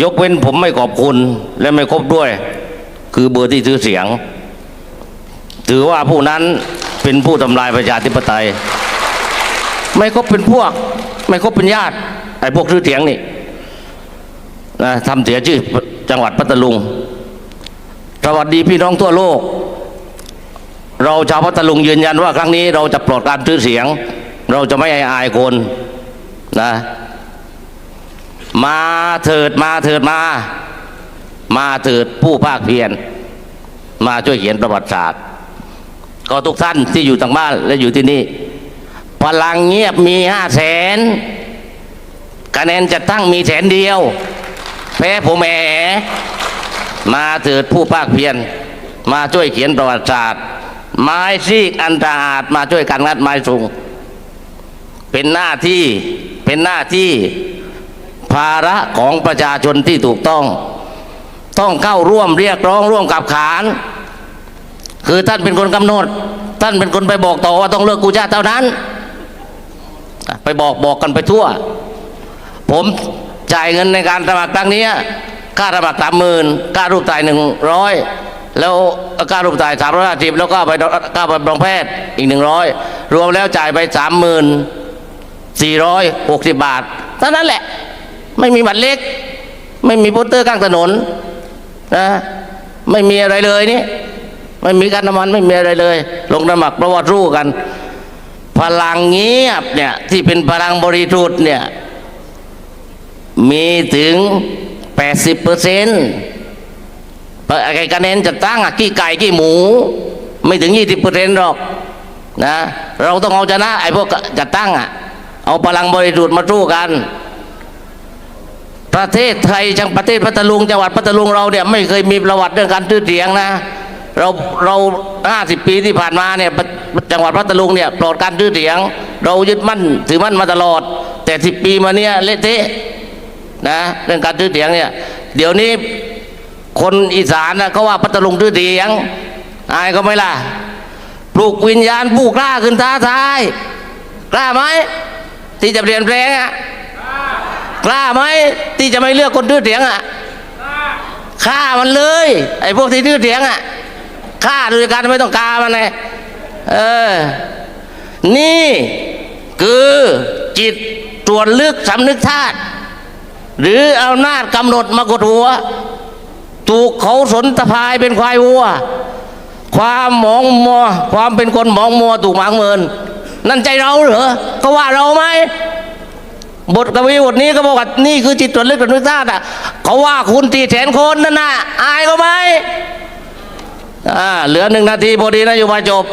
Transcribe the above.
ยกเว้นผมไม่ขอบคุณและไม่ครบด้วย คือเบอร์ที่ซื้อเสียง ถือว่าผู้นั้นเป็นผู้ทำลายประชาธิปไตย ไม่ครบเป็นพวก ไม่ครบเป็นญาติไอ้พวกซื้อเสียงนี่นะทำเสียชื่อจังหวัดพัทลุงสวัสดีพี่น้องทั่วโลก เราชาวพัทลุงยืนยันว่าครั้งนี้ เราจะปลดการซื้อเสียง เราจะไม่อายคนนะ มาเถิดมาเถิดมา มาเถิดผู้ภาคเพียรมาช่วยเขียนประวัติศาสตร์ก็ทุกท่านที่อยู่ทางบ้านและอยู่ที่นี่ พลังเงียบมีห้าแสนคะแนนจะตั้งมีแสนเดียว แพ้ผมแหมมาเถิดผู้ภาคเพียรมาช่วยเขียนประวัติศาสตร์ ไม้ซีกอันตราามาช่วยกันงัดไม้สูงเป็นหน้าที่เป็นหน้าที่ ภาระของประชาชนที่ถูกต้อง ต้องเข้าร่วมเรียกร้องร่วมกับขาน คือท่านเป็นคนกำหนด ท่านเป็นคนไปบอกต่อว่าต้องเลิกกูชาติเท่านั้น ไปบอกบอกกันไปทั่ว ผมจ่ายเงินในการสมัครครั้งนี้ค่าสมัครสามหมื่นค่ารูปถ่ายหนึ่งร้อยแล้วค่ารูปถ่ายสามร้อยห้าสิบแล้วก็ไปค่าไปรองแพทย์อีกหนึ่งร้อยรวมแล้วจ่ายไปสามหมื่นสี่ร้อยหกสิบบาทเท่านั้นแหละ ไม่มีบัตรเล็ก ไม่มีโปสเตอร์ข้างถนนนะไม่มีอะไรเลยนี่ไม่มีการน้ำมันไม่มีอะไรเลย ลงสมัครเพราะว่าสู้กัน พลังเงียบเนี่ยที่เป็นพลังบริสุทธิ์เนี่ยมีถึง 80เปอร์เซ็นต์ไอ้คะแนนจะตั้งอะกี่ไก่กี่หมู ไม่ถึง 20เปอร์เซ็นต์หรอกนะเราต้องเอาชนะไอ้พวกจะตั้งอะเอาพลังบริสุทธิ์มาสู้กัน ประเทศไทยจังประเทศพัทลุงจังหวัดพัทลุงเราเนี่ยไม่เคยมีประวัติเรื่องการตื้อเถียงนะ เราเราห้าสิบปีที่ผ่านมาเนี่ยจังหวัดพัทลุงเนี่ยปลอดการตื้อเถียง เรายึดมั่นถือมั่นมาตลอด แต่สิบปีมาเนี่ยเละเทะนะเรื่องการตื้อเถียงเนี่ยเดี๋ยวนี้คนอีสานนะเขาว่าพัทลุงตื้อเถียงอายก็ไม่ล่ะปลูกวิญญาณผู้กล้าขึ้นท้าทายกล้าไหมที่จะเปลี่ยนแปลงอะ กล้าไหมที่จะไม่เลือกคนดื้อเถียงอะฆ่ามันเลย ไอ้พวกที่ดื้อเถียงอะฆ่าโดยการไม่ต้องการมันเลยเออ นี่คือจิตตรวจลึกสำนึกธาตุหรือเอาหน้าจกำหนดมากดหัว ถูกเขาสนตะพายเป็นควายวัว ความมองมัวความเป็นคนมองมัวถูกหมางเมิน นั่นใจเราเหรอก็ว่าเราไหม บทกวีบทนี้ก็บอกว่านี่คือจิตตรวจลึกตรวจนึกธาตุอะเขาว่าคุณตีแสนคนนั่นน่ะอายเขาไหมอ่าเหลือหนึ่งนาทีพอดีนะอยู่มาจบ